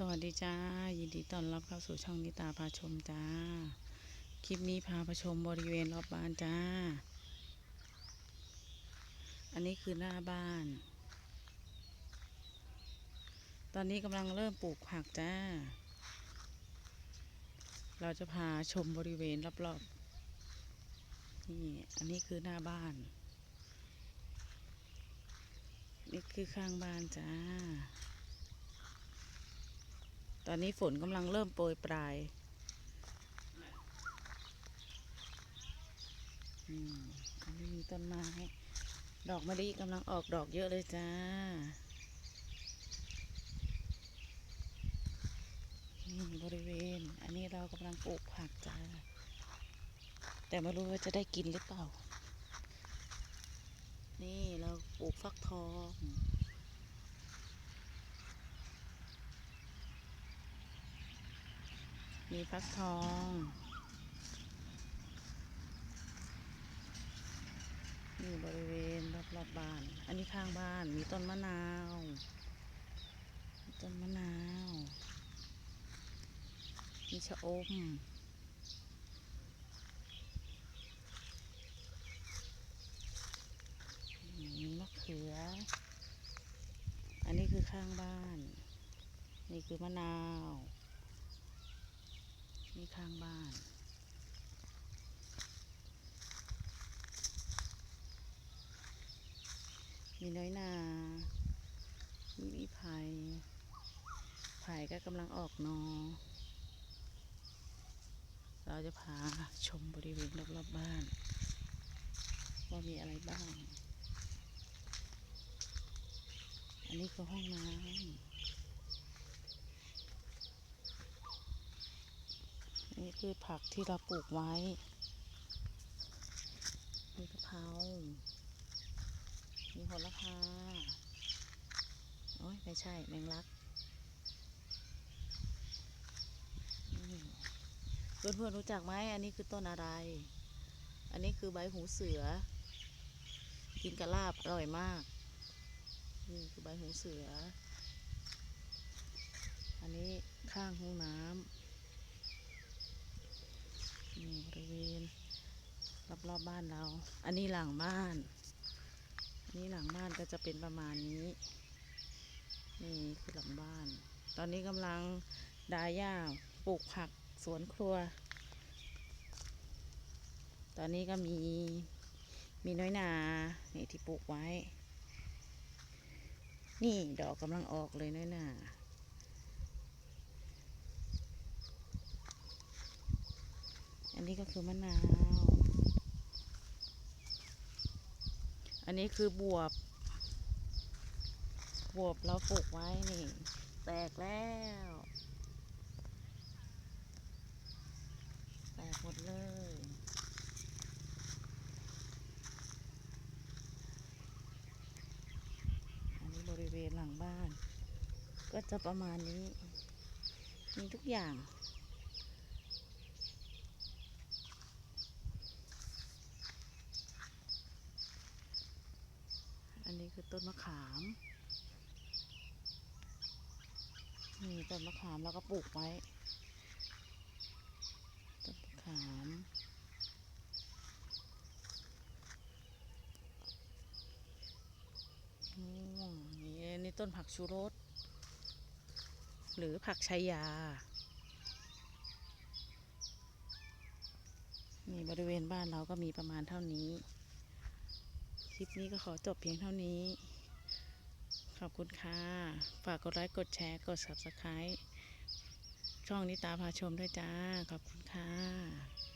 สวัสดีจ้า ยินดีต้อนรับเข้าสู่ช่องนิตาพาชมจ้า คลิปนี้พาไปชมบริเวณรอบบ้านจ้า อันนี้คือหน้าบ้าน ตอนนี้กำลังเริ่มปลูกผักจ้า เราจะพาชมบริเวณรอบๆ นี่ อันนี้คือหน้าบ้าน นี่คือข้างบ้านจ้า ตอนนี้ฝนกำลังเริ่มโปรยปลายอืมอันนี้มีต้นไม้ ดอกมะลิกำลังออกดอกเยอะเลยจ้า นี่บริเวณ อันนี้เรากำลังปลูกผักจ้า แต่ไม่รู้ว่าจะได้กินหรือเปล่า นี่เราปลูกฟักทอง มีฟักทอง นี่บริเวณรอบๆบบ้าน อันนี้ข้างบ้านมีต้นมะนาว ต้นมะนาว มีชะอมมีมะเขือ อันนี้คือข้างบ้าน นี่คือมะนาว นี่ข้างบ้าน มีน้อยนามีอีไผ่ไผ่ก็กำลังออกนอ เราจะพาชมบริเวณรอบๆบบ้าน ว่ามีอะไรบ้าง อันนี้คือห้องน้ำ นี่คือผักที่เราปลูกไว้ มีกะเพรา มีโหระพาโอ้ยไม่ใช่แมงลักเพื่อนๆรู้จักไหมอันนี้คือต้นอะไร อันนี้คือใบหูเสือ กินกับลาบอร่อยมาก นี่คือใบหูเสือ อันนี้ข้างห้องน้ำ ริเวณรอบๆบบ้านเรา อันนี้หลังบ้าน อันนี้หลังบ้านก็จะเป็นประมาณนี้ นี่คือหลังบ้าน ตอนนี้กำลังดาหญ้าปลูกผักสวนครัว ตอนนี้ก็มีมีน้อยนา นี่ที่ปลูกไว้ นี่ดอกกำลังออกเลยน้อยนา อันนี้ก็ คือมะนาว อันนี้คือบวบบวบเราปลูกไว้นี่ แตกแล้ว แตกหมดเลยอันนี้บริเวณหลังบ้าน ก็จะประมาณนี้ มีทุกอย่าง อั นี้คือต้นมะขาม นี่ต้นมะขามเราก็ปลูกไว้ ต้นมะขาม นี่นี่ต้นผักชูรส หรือผักชายา นี่บริเวณบ้านเราก็มีประมาณเท่านี้ ลิปนี้ก็ขอจบเพียงเท่านี้ ขอบคุณค่ะ ฝากกดไลค์ กดแชร์ กด subscribe ช่องนิตาพาชมด้วยจ้า ขอบคุณค่ะ